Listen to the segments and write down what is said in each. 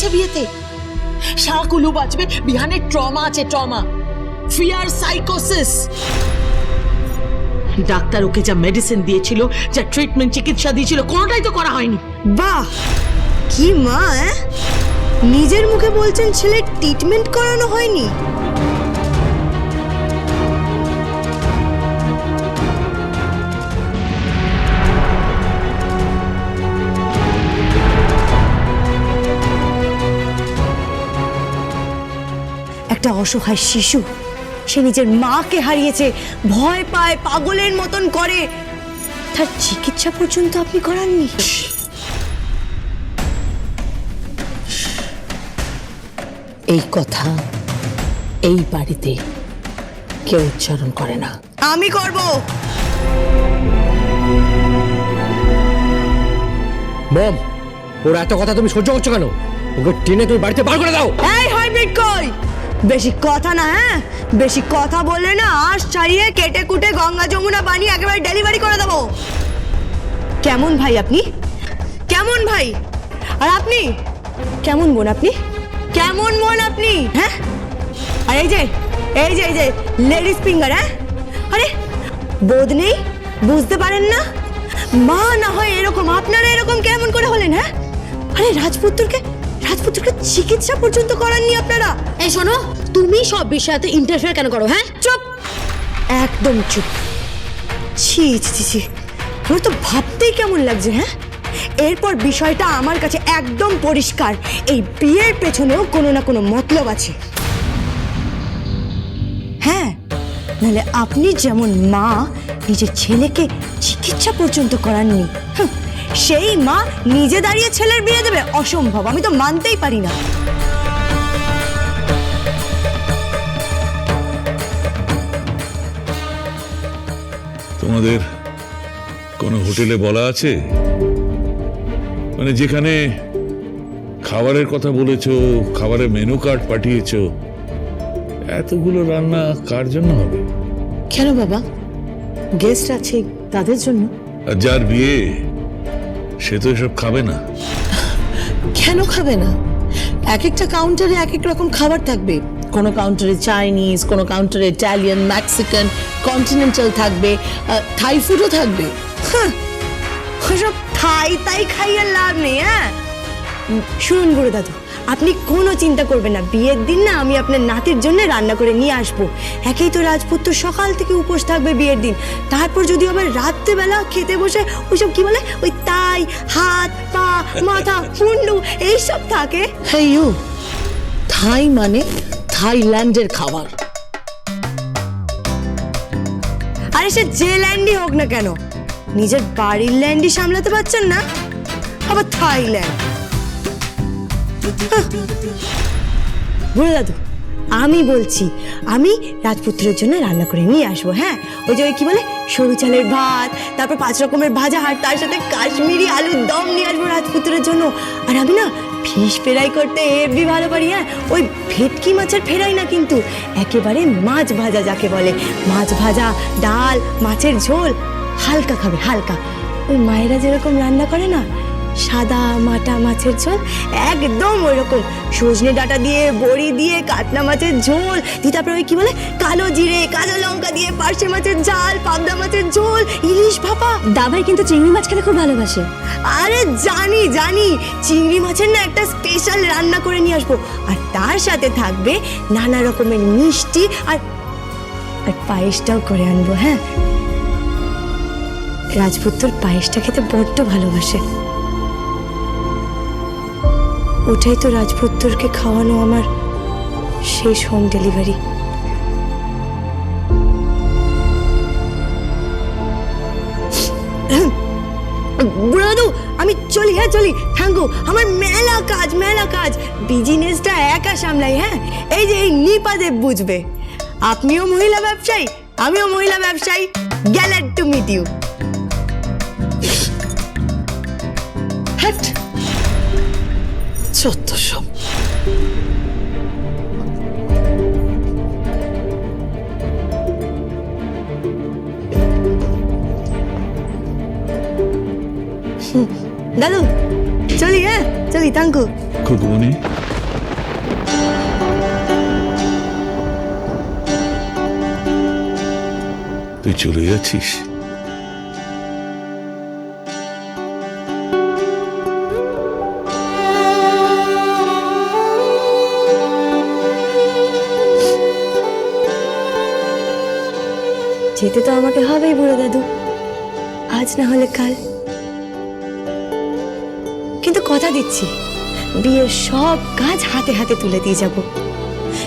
আছে বিয়েতে? শাকুলু বাঁচবে, বিহানের ট্রমা আছে ট্রমা। ফিয়ার সাইকোসিস ডাক্তার ওকে যা মেডিসিন দিয়েছিল, যা ট্রিটমেন্ট চিকিৎসা দিয়েছিল, কোনোটাই তো করা হয়নি। বাহ! কি মা নিজের মুখে বলছেন ছেলে ট্রিটমেন্ট করানো হয়নি। একটা অসহায় শিশু। সে নিজের মাকে হারিয়েছে ভয় পায় পাগলের মতন করে। তার চিকিৎসা পর্যন্ত আপনি করাননি। এই কথা এই বাড়িতে কেউ উচ্চারণ করে না। আমি করব। মম ওর এত কথা তুমি সহ্য করছ কেন? ওকে টেনে তুমি বাড়িতে বার করে দাও। এই হাইব্রিড কই? বেশি কথা না হ্যাঁ? বেশি কথা বললে না আশ ছাড়িয়ে কেটে কুটে গঙ্গা যমুনা বানিয়ে একেবারে ডেলিভারি করে দেবো। কেমন ভাই আপনি? কেমন ভাই? আর আপনি? কেমন বোন আপনি? কেমন বোন আপনি? হ্যাঁ? আর এই যে এই যে এই যে লেডিস ফিঙ্গার হ্যাঁ? আরে, বোধ নেই? বুঝতে পারেন না? মা না হয় এরকম, আপনারা এরকম কেমন করে হলেন হ্যাঁ? আরে, রাজপুত্রকে রাজপুত্রকে চিকিৎসা পর্যন্ত করাননি আপনারা। এই শোনো তুমি সব বিষয়তে ইন্টারফেয়ার কেন করো হ্যাঁ? চুপ। একদম চুপ। ছি ছি ছি, আমার তো ভাবতেই কেমন লাগছে হ্যাঁ? এরপর বিষয়টা আমার কাছে একদম পরিষ্কার। এই বিয়ের পেছনেও কোনো না কোনো মতলব আছে। হ্যাঁ নাহলে আপনি যেমন মা নিজের ছেলেকে চিকিৎসা পর্যন্ত করাননি সেই মা নিজে দাঁড়িয়ে ছেলের বিয়ে দেবে? অসম্ভব আমি তো মানতেই পারি না। তোমাদের কোনো হোটেলে বলা আছে? মানে যেখানে খাবারের কথা বলেছ খাবারের মেনু কার্ড পাঠিয়েছো এতগুলো রান্না কার জন্য হবে? কেন বাবা? গেস্ট আছে তাদের জন্য। আর যার বিয়ে সে তো এসব খাবে না। কেন খাবে না? এক একটা কাউন্টারে এক এক রকম খাবার থাকবে। কোনো কাউন্টারে চাইনিজ কোনো কাউন্টারে ইটালিয়ান মেক্সিকান কন্টিনেন্টাল থাকবে থাই ফুডও থাকবে। হ্যাঁ, সব থাই তাই খাইয়ে লাভ নেই হ্যাঁ? শুনুন গুরু দাদু আপনি কোনো চিন্তা করবেন না। বিয়ের দিন না আমি আপনার নাতির জন্য রান্না করে নিয়ে আসব। একেই তো রাজপুত্র সকাল থেকে উপোস থাকবে বিয়ের দিন। তারপর যদি আবার রাত্রেবেলা খেতে বসে ওইসব কি বলে? ওই তাই হাত পা মাথা মুন্ডু এইসব থাকে? হ্যাঁ ইউ থাই মানে থাইল্যান্ডের খাবার। আরে সে যে ল্যান্ডই হোক না কেন নিজের বাড়ির ল্যান্ডই সামলাতে পারছেন না? আবার থাইল্যান্ড। বুড়ো দাদু, আমি বলছি, আমি রাজপুত্রের জন্য রান্না করে নিয়ে আসব হ্যাঁ? ওই যে কি বলে? সরু চালের ভাত, তারপর পাঁচ রকমের ভাজা, আর তার সাথে কাশ্মীরি আলুর দম নিয়ে আসব রাজপুত্রের জন্য। আর আমি না ফিশ ফেরাই করতে হেভি ভালো পারি হ্যাঁ? ওই ভেটকি মাছের ফেরাই না কিন্তু, একেবারে মাছ ভাজা যাকে বলে। মাছ ভাজা, ডাল, মাছের ঝোল, হালকা খাবে, হালকা। ওই মায়েরা যেরকম রান্না করে না সাদা মাটা মাছের ঝোল একদম ওইরকম। সজনে ডাঁটা দিয়ে বড়ি দিয়ে কাতলা মাছের ঝোল দিয়ে তারপরে ওই কি বলে কালো জিরে কাঁচা লঙ্কা দিয়ে পার্শে মাছের ঝাল পাবদা মাছের ঝোল ইলিশ ভাপা। দাবাই কিন্তু চিংড়ি মাছ খেতে খুব ভালোবাসে। আরে জানি জানি। চিংড়ি মাছের না একটা স্পেশাল রান্না করে নিয়ে আসব। আর তার সাথে থাকবে নানা রকমের মিষ্টি আর আর পায়েসটাও করে আনব হ্যাঁ? রাজপুত্র পায়েসটা খেতে বড্ড ভালোবাসে। ওটাই তো রাজপুত্রকে খাওয়ানো আমার শেষ হোম ডেলিভারি বুড়াদু আমি চলি হ্যাঁ চলি। থাঙ্গু আমার মেলা কাজ মেলা কাজ। বিজনেসটা একা সামলাই হ্যাঁ? এই যে এই নিপাদেব বুঝবে। আপনিও মহিলা ব্যবসায়ী, আমিও মহিলা ব্যবসায়ী। গ্যালাড টু মিট ইউ যত সব দাদু চলি চলি হ্যাঁ চলি তাঙ্কু খুকুমনি তুই চলে যাচ্ছিস যেতে তো আমাকে হবেই বুড়ো দাদু। আজ না হলে কাল। কিন্তু কথা দিচ্ছি, বিয়ের সব কাজ হাতে হাতে তুলে দিয়ে যাব।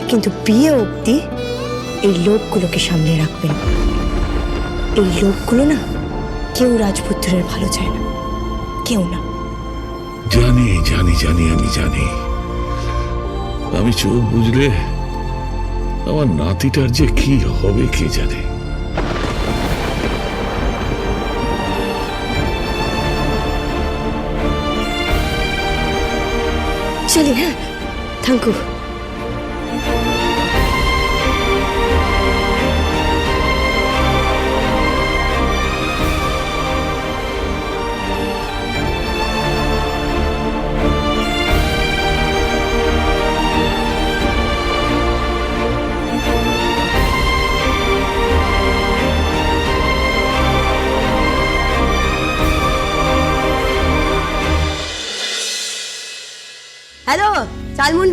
কিন্তু বিয়ে অবধি এই লোকগুলোকে সামলে রাখবেন এই লোকগুলো না কেউ রাজপুত্রের ভালো চায় না, কেউ না। জানি জানি জানি, আমি জানি। আমি চোখ বুঝলে আমার নাতিটার যে কি হবে কে জানে? চলি হ্যাঁ থ্যাংক ইউ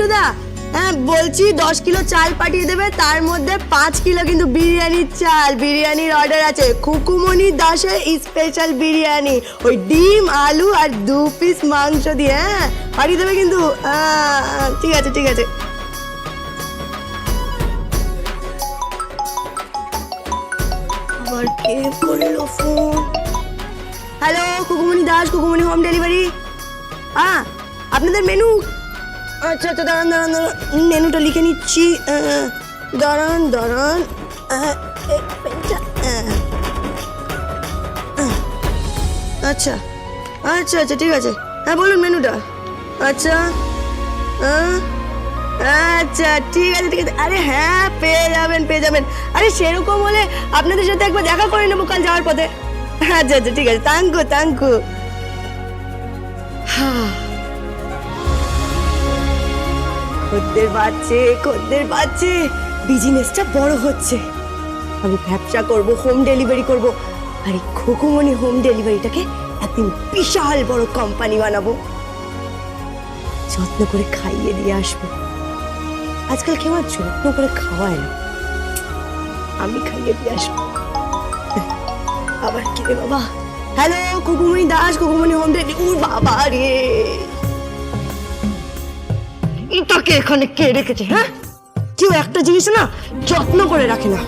চালমন্টুদা হ্যাঁ বলছি দশ কিলো চাল পাঠিয়ে দেবে, তার মধ্যে পাঁচ কিলো কিন্তু বিরিয়ানির চাল, বিরিয়ানির অর্ডার আছে। খুকুমণি দাসের স্পেশাল বিরিয়ানি, ওই ডিম, আলু আর দু পিস মাংস দিয়ে হ্যাঁ পাঠিয়ে দেবে কিন্তু ঠিক আছে ঠিক আছে। Hello Kukumoni Das Kukumoni home delivery হ্যাঁ আপনাদের মেনু আচ্ছা আচ্ছা দাঁড়ান দাঁড়ান দাঁড়ান। মেনুটা লিখে নিচ্ছি। দাঁড়ান দাঁড়ান। আচ্ছা আচ্ছা আচ্ছা ঠিক আছে। হ্যাঁ বলুন মেনুটা। আচ্ছা আচ্ছা ঠিক আছে ঠিক আছে। আরে হ্যাঁ পেয়ে যাবেন পেয়ে যাবেন। আরে সেরকম হলে আপনাদের সাথে একবার দেখা করে নেব কাল যাওয়ার পথে। আচ্ছা আচ্ছা ঠিক আছে। থ্যাংক ইউ থ্যাংক ইউ হ্যাঁ খদ্দের বাড়ছে খদ্দের বাড়ছে। বিজনেসটা বড় হচ্ছে। আমি ব্যবসা করব হোম ডেলিভারি করব। আর এই খোকুমনি হোম ডেলিভারিটাকে একদিন বিশাল বড় কোম্পানি বানাবো। যত্ন করে খাইয়ে দিয়ে আসব। আজকাল কেউ আর যত্ন করে খাওয়ায় না। আমি খাইয়ে দিয়ে আসব। আবার কি রে বাবা? Hello Kukumoni Das Kukumoni home delivery বাবা রে। এটাকে এখানে কে রেখেছে হ্যাঁ? কেউ একটা জিনিস না যত্ন করে রাখে না।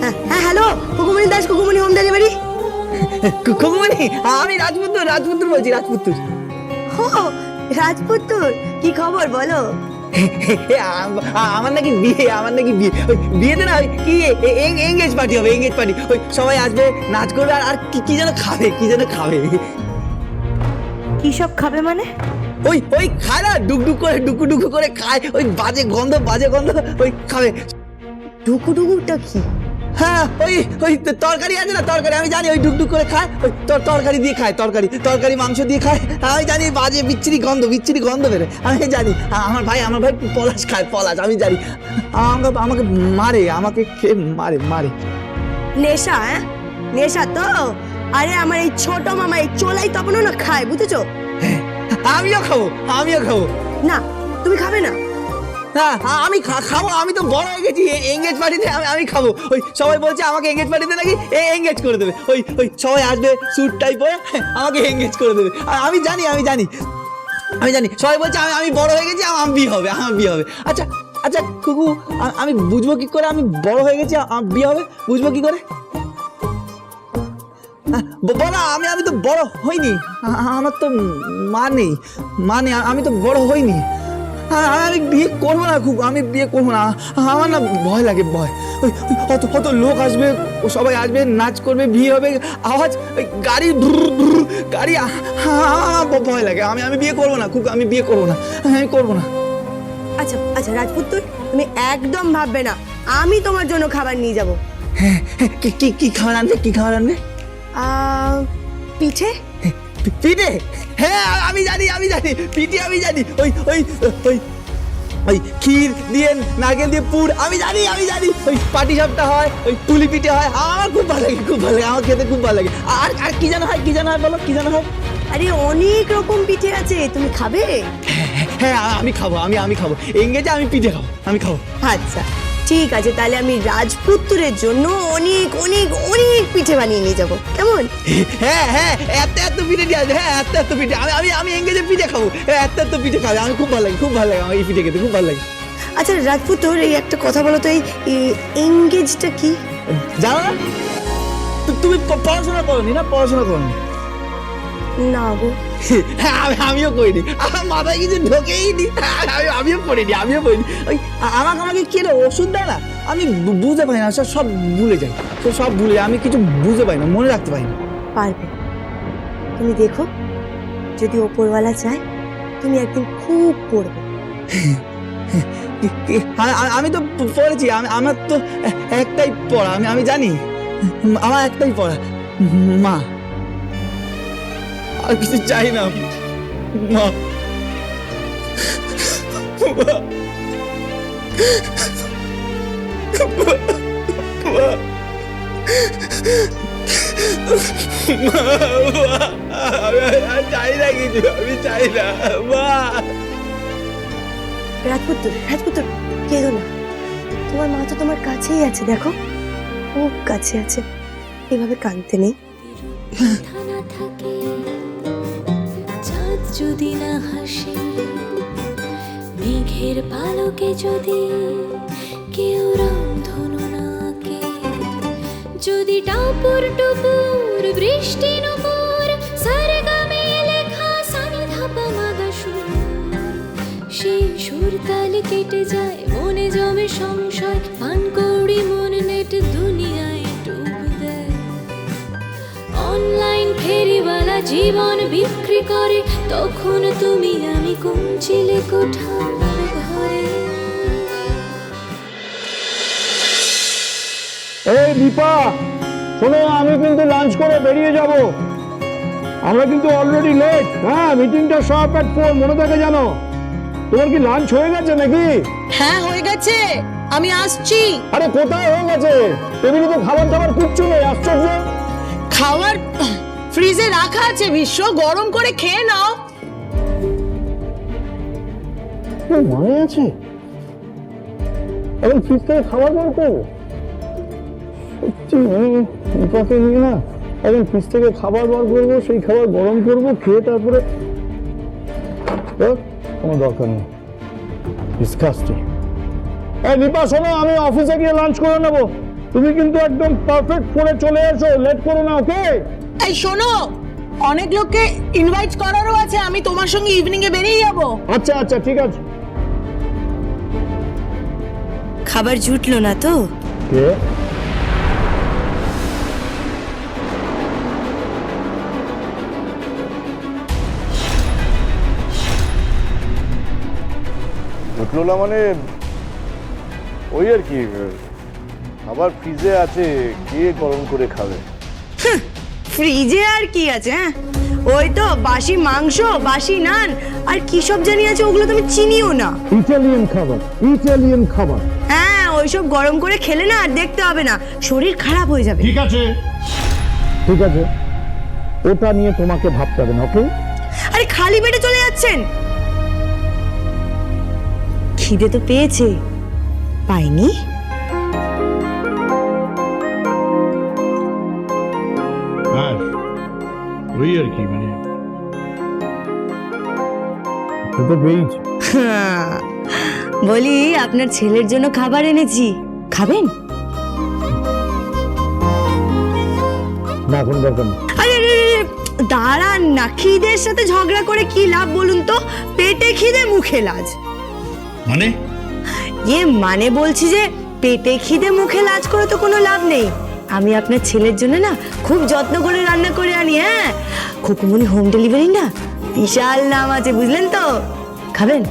হ্যাঁ হ্যাঁ hello Kukumoni Das Kukumoni home delivery? Kukumoni আমি রাজপুত্র রাজপুত্র বলছি রাজপুত্র ও রাজপুত্তুর কি খবর বলো? আম- আমার নাকি বিয়ে আমার নাকি বিয়ে বিয়েতে না ওই কি এঙ্গেজ পার্টি হবে এঙ্গেজ পার্টি ওই সবাই আসবে নাচ করবে আর আর কি কি যেন খাবে কি যেন খাবে। কি সব খাবে মানে? ওই ওই খায় না ডুকডুক করে ডুকু ডুকু করে খায়। ওই বাজে গন্ধ বাজে গন্ধ ওই খাবে। ডুকু ডুকুটা কি? হ্যাঁ ওই ওই তরকারি আছে না তরকারি আমি জানি ওই ডুকডুক করে খায়। ওই তরকারি দিয়ে খায় তরকারি তরকারি মাংস দিয়ে খায়। আমি জানি বাজে বিচ্ছিরি গন্ধ বিচ্ছিরি গন্ধ বেরোয়। আমি জানি আমার ভাই আমার ভাই পলাশ খায় পলাশ আমি জানি। আমাকে আমাকে মারে আমাকে খেয়ে মারে মারে। নেশা হ্যাঁ? নেশা তো? আরে আমার এই ছোট মামা এই চোলাই তপনও না খায় বুঝেছ? আমিও খাব আমিও খাব। না তুমি খাবে না। আ- আমি খাব আমি তো বড় হয়ে গেছি এঙ্গেজ পার্টিতে আমি আমি খাব। ওই সবাই বলছে আমাকে এঙ্গেজ পার্টিতে নাকি এঙ্গেজ করে দেবে। ওই ওই সবাই আসবে স্যুট টাই পরে আমাকে এঙ্গেজ করে দেবে। আর আমি জানি আমি জানি আমি জানি সবাই বলছে আমি আমি বড় হয়ে গেছি আমার বিয়ে হবে আমার বিয়ে হবে। আচ্ছা আচ্ছা কুকু আমি বুঝব কি করে আমি বড় হয়ে গেছি আমার বিয়ে হবে বুঝব কি করে? বলা আমি আমি তো বড় হইনি। আমার তো মা নেই। মা নেই আমি তো বড় হইনি। আমি বিয়ে করব না খুব আমি বিয়ে করব না। আমার না ভয় লাগে ভয়। ওই ওই কত কত লোক আসবে সবাই আসবে নাচ করবে বিয়ে হবে আওয়াজ ওই গাড়ি ব্রুর, গাড়ি ভ- ভয় লাগে। আমি আমি বিয়ে করব না খুব আমি বিয়ে করব না। আমি করব না। আচ্ছা আচ্ছা রাজপুত্তর তুমি একদম ভাববে না আমি তোমার জন্য খাবার নিয়ে যাব। হ্যাঁ হ্যাঁ, কি কি কি খাবার আনবে কি খাবার আনবে? পিঠে? পিঠে? হ্যাঁ আমি জানি আমি জানি পিঠে আমি জানি। ওই ওই ওই ওই ক্ষীর দিয়ে নারকেল দিয়ে পুর আমি জানি আমি জানি। ওই পাটি সাপটা হয় ওই পুলি পিঠে হয়। আমার খুব ভালো লাগে খুব ভালো লাগে আমার খেতে খুব ভালো লাগে। আর আর কি জানা হয় কি জানা হয় বলো কি জানা হয়? আরে অনেক রকম পিঠে আছে তুমি খাবে? হ্যাঁ আমি খাব আমি আমি খাব। এঙ্গেজে আমি পিঠে খাব আমি খাব। আচ্ছা। ঠিক আছে তাহলে আমি রাজপুত্রের জন্য অনেক অনেক অনেক পিঠে বানিয়ে নিয়ে যাব। কেমন? হ্যাঁ হ্যাঁ এত এত পিঠে দিয়ে আছে হ্যাঁ এত এত পিঠে। আমি আমি আমি এঙ্গেজে পিঠে খাব। হ্যাঁ, এত এত পিঠে খাব আমি খুব ভালো লাগে খুব ভালো লাগে আমার এই পিঠে খেতে খুব ভালো লাগে। আচ্ছা রাজপুত্র এই একটা কথা বলো তো এই এঙ্গেজটা কি? জানো না? তুমি পড়াশোনা করনি না? পড়াশোনা করনি? না গো। আমিও করিনি। আমার মাথায় কিছু ঢোকেই নি। আমি আমিও পড়িনি আমিও পড়িনি ওই আমাকে আমাকে কে রে ওষুধ দেয় না? আমি বুঝতে পারি না সব সব ভুলে যাই। সব সব ভুলে আমি কিছু বুঝতে পারি না মনে রাখতে পারি না। পারবে। তুমি দেখো যদি ওপরওয়ালা চায় তুমি একদিন খুব পড়বে। আমি তো পড়েছি আমি আমার তো একটাই পড়া আমি আমি জানি। আমার একটাই পড়া মা। আর কিছু চাই না। মা। আমি চাই না কিছু আমি চাই না। মা। রাজপুত্র রাজপুত্র কেঁদো না। তোমার মা তো তোমার কাছেই আছে দেখো। খুব কাছে আছে। এভাবে কাঁদতে নেই। থাকে। যদি না হাসে, মেঘের পালকে যদি কেউ রামধনু না আঁকে, যদি টাপুর টুপুর বৃষ্টি নুপুর সারেগামে লেখা সানি ধাপা মাগা সুর সেই সুর কেটে যায়, মনে জমে সংশয় পান কৌড়ি মন নেট দুনিয়ায় ফেরিওয়ালা জীবন বিক্রি করে তখন তুমি আমি কুঞ্চিলে কোঠার ঘরে। এই দীপা শোনো আমি কিন্তু লাঞ্চ করে বেরিয়ে যাব। আমরা কিন্তু অলরেডি লেট হ্যাঁ মিটিংটা সব এট ফোর মনে থাকে জানো তোমার কি লাঞ্চ হয়ে গেছে নাকি? হ্যাঁ হয়ে গেছে। আমি আসছি। আরে কোথায় হয়ে গেছে? টেবিলে তো খাবার দাবার কিচ্ছু নেই আশ্চর্য। খাবার ফ্রিজে রাখা আছে, বিশ্ব, গরম করে খেয়ে নাও। মানে আছে। এখন ফ্রিজ থেকে খাবার বার করব। সত্যি মানে দীপাকে নিয়ে না। এখন ফ্রিজ থেকে খাবার বার করব, সেই খাবার গরম করব, খেয়ে তারপরে কোনো দরকার নেই। ডিসকাস্টিং এই দীপা, শোনো, আমি অফিসে গিয়ে লাঞ্চ করে নেব। তুমি কিন্তু একদম পারফেক্ট করে চলে এসো। লেট করো না ওকে এই শোনো অনেক লোককে ইনভাইট করারও আছে আমি তোমার সঙ্গে ইভিনিং এ বেরিয়ে যাব। আচ্ছা আচ্ছা ঠিক আছে। খাবার জুটলো না তো? কে? উঠল না মানে ওই আর কি আবার ফ্রিজে আছে কে গরম করে খাবে? ফ্রিজে আর কি আছে হ্যাঁ? ওই তো বাসি মাংস বাসি নান আর কি সব জানি আছে ওগুলো তুমি চিনিও না। ইটালিয়ান খাবার ইটালিয়ান খাবার। হ্যাঁ ওইসব গরম করে খেলে না আর দেখতে হবে না শরীর খারাপ হয়ে যাবে। ঠিক আছে। ঠিক আছে ওটা নিয়ে তোমাকে ভাবতে হবে না ওকে? আরে খালি পেটে চলে যাচ্ছেন? খিদে তো পেয়েছে পাইনি? ওই আর কি মানে তো পেয়েছি হ্যাঁ, বলি আপনার ছেলের জন্য খাবার এনেছি। খাবেন? না এখন দরকার নেই। আরে আরে, আরে, আরে, দাঁড়ান না খিদের সাথে ঝগড়া করে কি লাভ বলুন তো? পেটে খিদে মুখে লাজ। মানে? ইয়ে মানে বলছি যে পেটে খিদে মুখে লাজ করে তো কোনো লাভ নেই। আমি আপনার ছেলের জন্য না খুব যত্ন করে রান্না করে আনি হ্যাঁ? খুকুমনি হোম ডেলিভারি না বিশাল নাম আছে বুঝলেন তো? খাবেন?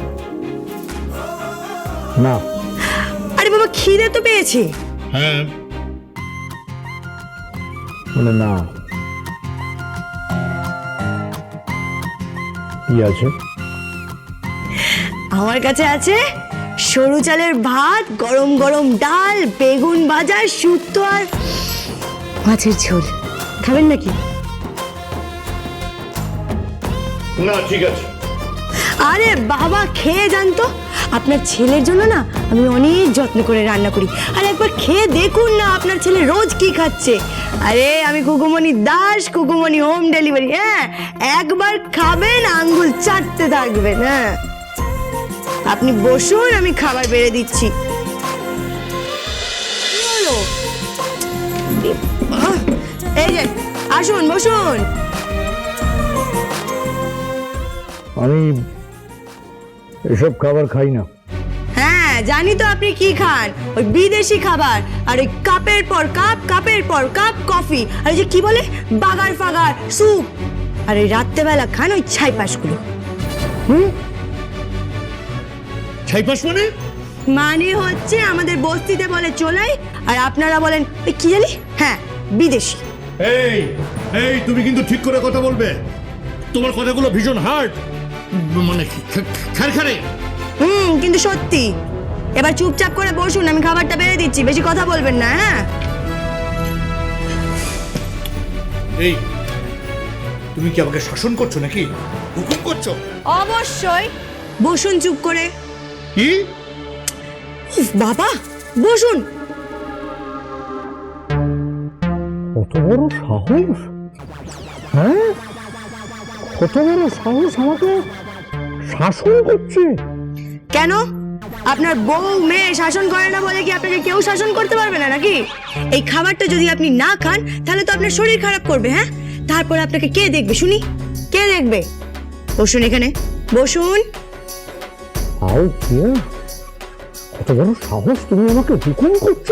না। আরে বাবা খিদে তো পেয়েছে। হ্যাঁ। মানে না। কি আছে? আমার কাছে আছে সরু চালের ভাত গরম গরম ডাল বেগুন ভাজা শুক্তো আর মাছের ঝোল। খাবেন নাকি? না ঠিক আছে। আরে বাবা খেয়ে যান তো। আপনার ছেলের জন্য না আমি অনেক যত্ন করে রান্না করি। আর একবার খেয়ে দেখুন না আপনার ছেলে রোজ কি খাচ্ছে। আরে আমি কুকুমণি দাস কুকুমণি হোম ডেলিভারি হ্যাঁ? একবার খাবেন আঙ্গুল চাটতে থাকবেন হ্যাঁ? আপনি বসুন আমি খাবার বেড়ে দিচ্ছি। আসুন বসুন। আমি এসব খাবার খাই না। হ্যাঁ জানি তো আপনি কি খান। ওই বিদেশি খাবার আর ওই কাপের পর কাপ কাপের পর কাপ কফি। আর ওই যে কি বলে? বাগার ফাগার স্যুপ। আর ওই রাত্রেবেলা খান ওই ছাই পাশগুলো। ছাইপাস মানে? মানে হচ্ছে আমাদের বস্তিতে বলে চোলাই আর আপনারা বলেন ওই কি জানি? হ্যাঁ বিদেশি। এই এই তুমি কিন্তু ঠিক করে কথা বলবে। তোমার কথাগুলো ভীষণ হার্ড মানে খারখারে হুম কিন্তু সত্যি। এবার চুপচাপ করে বসুন আমি খাবারটা বেড়ে দিচ্ছি বেশি কথা বলবেন না হ্যাঁ? এই তুমি কি আমাকে শাসন করছ নাকি? হুকুম করছ? অবশ্যই। বসুন চুপ করে। কি? উফ, বাবা বসুন। কত বড় সাহস? হ্যাঁ? কত বড় সাহস আমাকে শাসন করছে? কেন? আপনার বউ মেয়ে শাসন করে না বলে কি আপনাকে কেউ শাসন করতে পারবে না নাকি? এই খাবারটা যদি আপনি না খান তাহলে তো আপনার শরীর খারাপ করবে হ্যাঁ? তারপর আপনাকে কে দেখবে শুনি? কে দেখবে? বসুন এখানে। বসুন। আও কে? কত বড় সাহস তুমি আমাকে হুকুম করছ?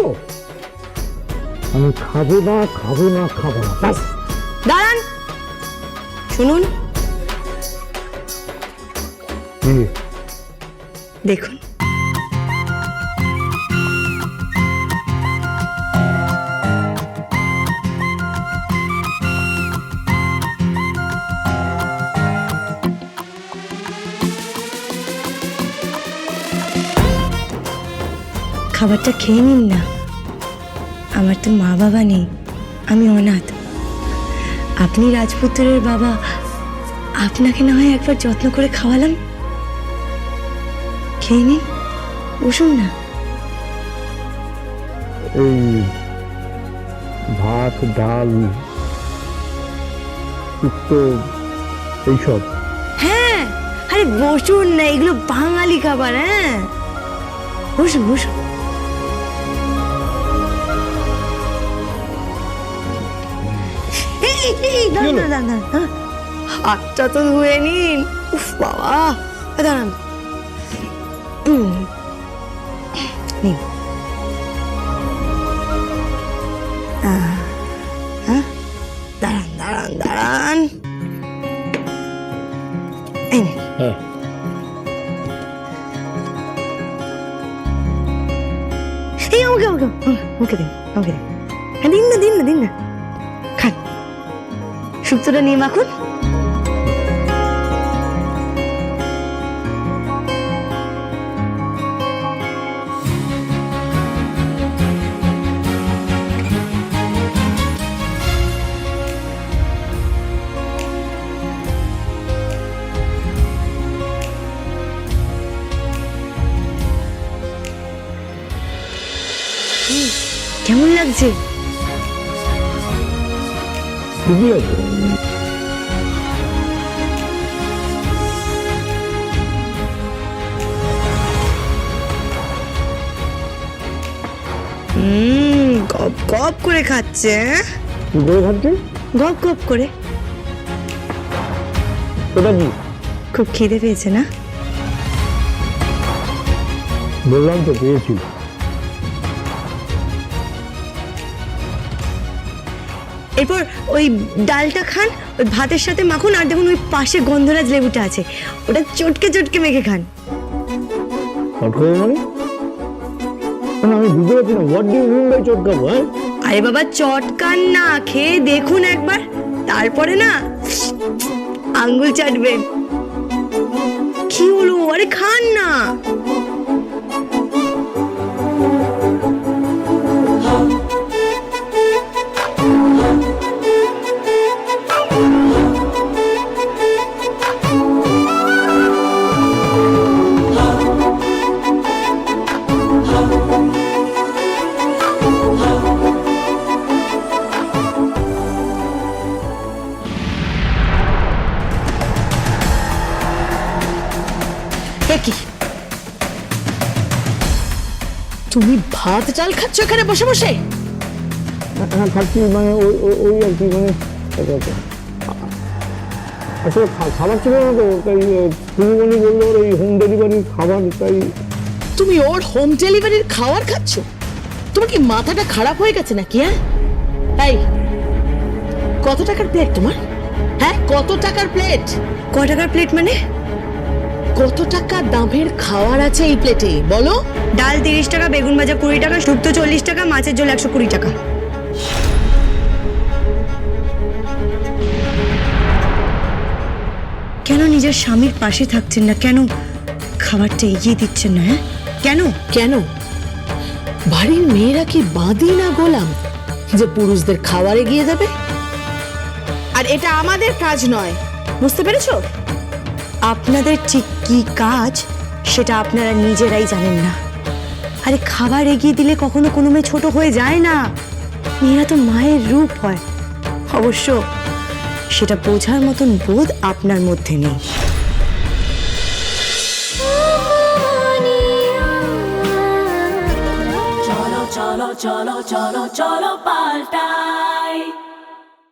আমি খাব না খাব না খাব না। ব্যাস দাঁড়ান। শুনুন? দেখুন। খাবারটা খেয়ে নিন না। আমার তো মা বাবা নেই আমি অনাথ। আপনি রাজপুত্রের বাবা আপনাকে না হয় একবার যত্ন করে খাওয়ালাম? খেয়ে নিন বসুন না। এই ভাত ডাল শুক্তো এইসব। হ্যাঁ আরে বসুন না এগুলো বাঙালি খাবার হ্যাঁ। বসুন বসুন। এই, এই, এই, দাঁড়ান, দাঁড়ান, দাঁড়ান, দাঁড়ান। হাতটা তো ধুয়ে নিন উফ বাবা এ, দাঁড়ান উম। নিন আহ, হ্যাঁ? দাঁড়ান দাঁড়ান দাঁড়ান এই নিন হ্যাঁ এই আমাকে আমাকে আমাকে- আমাকে দিন আমাকে দিন হ্যাঁ দিন না দিন না দিন না খান শুক্তোটা নিয়ে মাখুন। কেমন লাগছে? ঠিকই আছে হুম গপ গপ করে খাচ্ছে? কি করে খাচ্ছি? গপ গপ করে। ওটা কি? খুব খিদে পেয়েছে না? বললাম তো পেয়েছি। এরপর ওই ডালটা খান ওই ভাতের সাথে মাখুন আর দেখুন ওই পাশে গন্ধরাজ লেবুটা আছে। ওটা চটকে চটকে মেখে খান। চটকাবো মানে? আমি বুঝতে পারছি না what do you mean by চটকাবো হ্যাঁ? আরে বাবা চটকান না খেয়ে দেখুন একবার। তারপরে না আঙ্গুল চাটবেন। কি হলো? আরে খান না। তুমি ভাত চাল খাচ্ছ এখানে? বসে বসে। হ্যাঁ খাচ্ছি মানে ওই ওই- ওই আর কি মানে। আসলে খাবার ছিল না তো তাই পুরুমণি বলল ওর এই হোম ডেলিভারির খাবার তাই। তুমি ওর হোম ডেলিভারির খাবার খাচ্ছ? তোমার কি মাথাটা খারাপ হয়ে গেছে নাকি হ্যাঁ? এই কত টাকার প্লেট তোমার? হ্যাঁ কত টাকার প্লেট ক টাকার প্লেট মানে? কত টাকা দামের খাবার আছে এই প্লেটে বলো। ডাল তিরিশ টাকা বেগুন ভাজা কুড়ি টাকা শুক্তো চল্লিশ টাকা মাছের ঝোল একশো কুড়ি টাকা। কেন নিজের স্বামীর পাশে থাকছেন না? কেন খাবারটা এগিয়ে দিচ্ছেন না হ্যাঁ? কেন? কেন? বাড়ির মেয়েরা কি বাঁধি না গোলাম যে পুরুষদের খাবার এগিয়ে দেবে? আর এটা আমাদের কাজ নয়। বুঝতে পেরেছ? আপনাদের ঠিক কি কাজ, সেটা আপনারা নিজেরাই জানেন না। আরে খাবার এগিয়ে দিলে কখনো কোনো মেয়ে ছোট হয়ে যায় না। মেয়েরা তো মায়ের রূপ হয়। অবশ্য সেটা বোঝার মতন বোধ আপনার মধ্যে নেই। চলো চলো চলো চলো চলো পাল্টাই